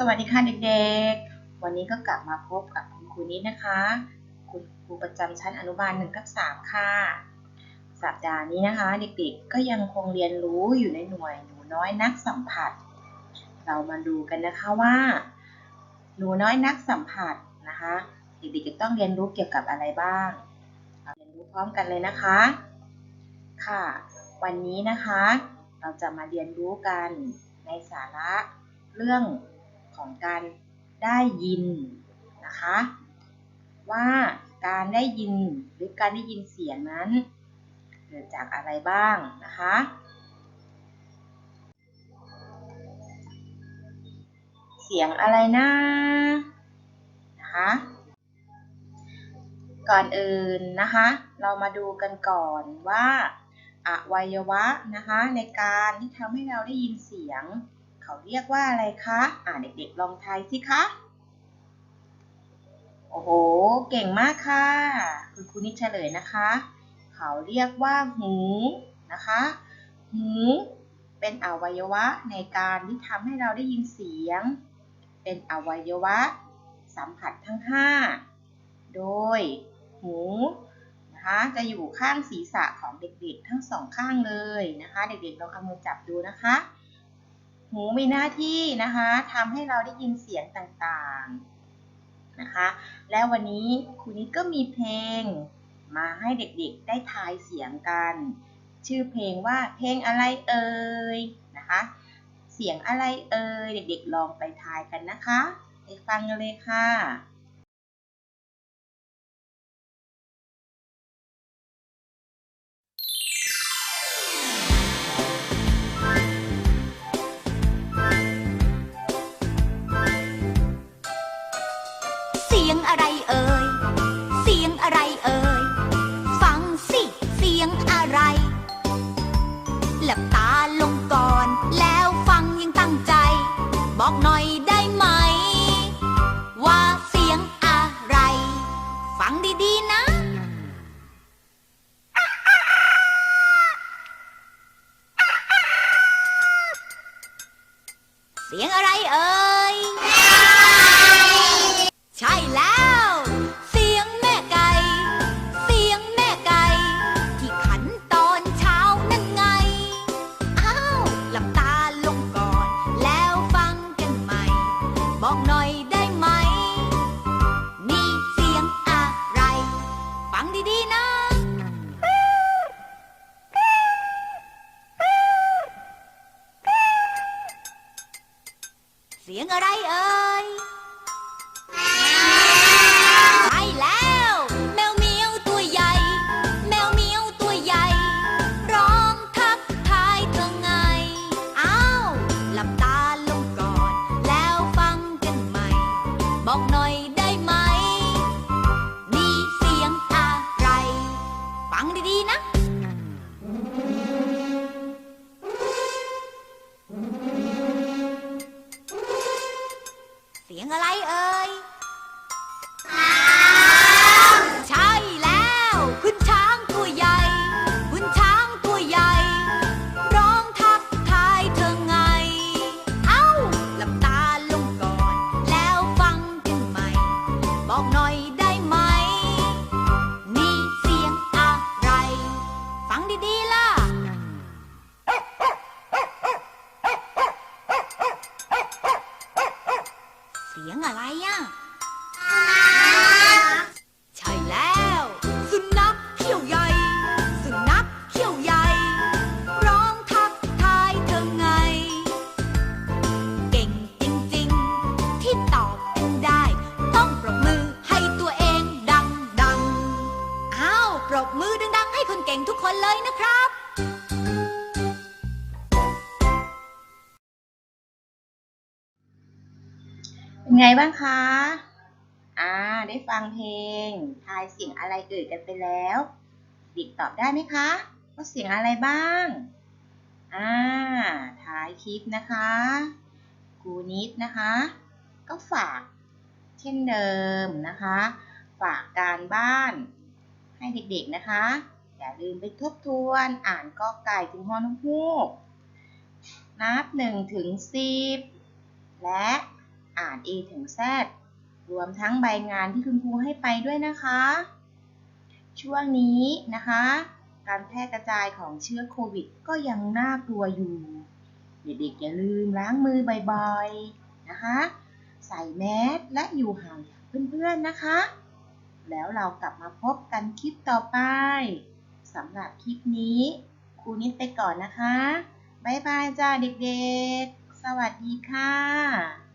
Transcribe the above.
สวัสดีค่ะเด็กๆ วันนี้ก็กลับมาพบกับคุณครูนิดนะคะ คุณครูประจำชั้นอนุบาล1ทับ3ค่ะ สัปดาห์นี้นะคะ เด็กๆ ก็ยังคงเรียนรู้อยู่ในหน่วยหนูน้อยนักสัมผัส เรามาดูกันนะคะว่า หนูน้อยนักสัมผัสนะคะ เด็กๆ จะต้องเรียนรู้เกี่ยวกับอะไรบ้าง เราเรียนรู้พร้อมกันเลยนะคะ ค่ะ วันนี้นะคะ เราจะมาเรียนรู้กันในสาระเรื่อง ของการได้ยินนะคะ ว่าการได้ยินหรือการได้ยินเสียงนั้นเกิดจากอะไรบ้างนะคะ เสียงอะไรนะนะคะก่อนอื่นนะคะ เรามาดูกันก่อนว่าอวัยวะนะคะในการที่ทำให้เราได้ยินเสียง เขาเรียกว่าอะไรคะ อ่าเด็กๆลองทายสิคะ โอ้โห เก่งมากค่ะ คุณครูนิดเฉลยนะคะ เขาเรียกว่าหูนะคะ หูเป็นอวัยวะในการที่ทำให้เราได้ยินเสียง เป็นอวัยวะ สัมผัสทั้ง 5 โดยหูนะคะจะอยู่ข้างศีรษะของเด็กๆ ทั้งสองข้างเลยนะคะ เด็กๆลองเอามือจับดูนะคะ หูมีหน้าที่นะคะทำให้เราได้ยินเสียงต่างๆนะคะ และววันนี้ครูนิดก็มีเพลง มาให้เด็กๆได้ทายเสียงกัน ชื่อเพลงว่าเพลงอะไรเอ่ยนะคะ เสียงอะไรเอ่ยเด็กๆลองไปทายกันนะคะ ไปฟังกันเลยค่ะ บอกหน่อยได้ไหม ว่าเสียงอะไร ฟังดีๆนะ เสียงอะไรเอ่ย สียงอะไรเอ่ยใช่แล้ว แมวเหมียวตัวใหญ่ แมวเหมียวตัวใหญ่ ร้องทักทายเธอไง อ้าวหลับตาลงก่อน แล้วฟังกันใหม่ บอกหน่อย งอะไรเอ่ยใช่แล้ว คุณช้างตัวใหญ่ คุณช้างตัวใหญ่ ร้องทักทายเธอไง เอ้าหลับตาลงก่อน แล้วฟังกันใหม่ บอกหน่อย สียงอะไรอะใช่แล้ว สุนัขเขี้ยวใหญ่ สุนัขเขี้ยวใหญ่ ร้องทักทายเธอไง เก่งจริงๆ ที่ตอบกันได้ ต้องปรบมือให้ตัวเองดังๆ อ้าว ปรบมือดังๆ ให้คนเก่งทุกคนเลยนะครับ เป็นไงบ้างคะ อ่า ได้ฟังเพลง ทายเสียงอะไรเอ่ยกันไปแล้ว เด็กตอบได้ไหมคะว่าเสียงอะไรบ้าง อ่า ท้ายคลิปนะคะครูนิดนะคะ ก็ฝากเช่นเดิมนะคะ ฝากการบ้านให้เด็กๆนะคะ อย่าลืมไปทบทวนอ่านกอไก่ถึงฮอนกฮูกนับหนึ่งถึงสิบและ อ่าน A ถึง Z รวมทั้งใบงานที่คุณครูให้ไปด้วยนะคะ ช่วงนี้นะคะ การแพร่กระจายของเชื้อโควิด ก็ยังน่ากลัวอยู่ เด็กๆอย่าลืมล้างมือบ่อยๆนะคะ ใส่แมสและอยู่ห่างจากเพื่อนๆนะคะ แล้วเรากลับมาพบกันคลิปต่อไปสำหรับคลิปนี้ครูนิดไปก่อนนะคะ บ๊ายบายจ้าเด็กๆ สวัสดีค่ะ